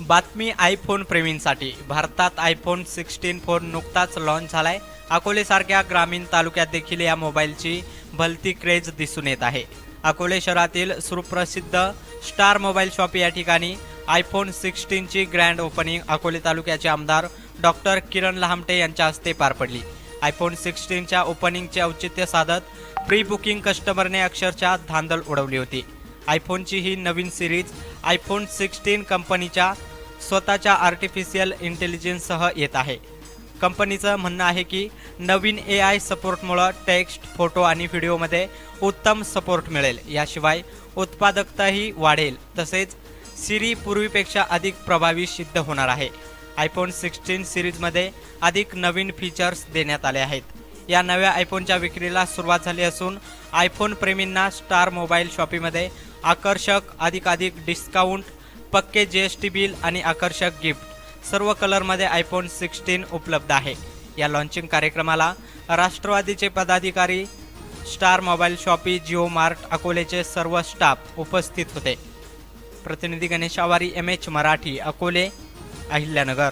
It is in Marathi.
बातमी आयफोन प्रेमींसाठी. भारतात आयफोन सिक्स्टीन फोन नुकताच लॉन्च झालाय. अकोलेसारख्या ग्रामीण तालुक्यात देखील या मोबाईलची भलती क्रेज दिसून येत आहे. अकोले शहरातील सुप्रसिद्ध स्टार मोबाईल शॉप या ठिकाणी आयफोन सिक्स्टीनची ग्रँड ओपनिंग अकोले तालुक्याचे आमदार डॉक्टर किरण लहामटे यांच्या हस्ते पार पडली. आयफोन सिक्स्टीनच्या ओपनिंगचे औचित्य साधत प्री बुकिंग कस्टमरने अक्षरशः धांदल उडवली होती. आयफोनची ही नवीन सिरीज आयफोन सिक्स्टीन कंपनीच्या स्वतःच्या आर्टिफिशियल इंटेलिजन्ससह येत आहे. कंपनीचं म्हणणं आहे की नवीन ए आय सपोर्टमुळं टेक्स्ट फोटो आणि व्हिडिओमध्ये उत्तम सपोर्ट मिळेल. याशिवाय उत्पादकताही वाढेल. तसेच सिरी पूर्वीपेक्षा अधिक प्रभावी सिद्ध होणार आहे. आयफोन सिक्स्टीन सिरीजमध्ये अधिक नवीन फीचर्स देण्यात आले आहेत. या नव्या आयफोनच्या विक्रीला सुरुवात झाली असून आयफोन प्रेमींना स्टार मोबाईल शॉपीमध्ये आकर्षक अधिकाधिक डिस्काउंट पक्के जी एस टी बिल आणि आकर्षक गिफ्ट सर्व कलरमध्ये आयफोन सिक्स्टीन उपलब्ध आहे. या लॉन्चिंग कार्यक्रमाला राष्ट्रवादीचे पदाधिकारी Star Mobile Shoppe Jio Mart अकोलेचे सर्व स्टाफ उपस्थित होते. प्रतिनिधी गणेश आवारी एम एच मराठी अकोले अहिल्यानगर.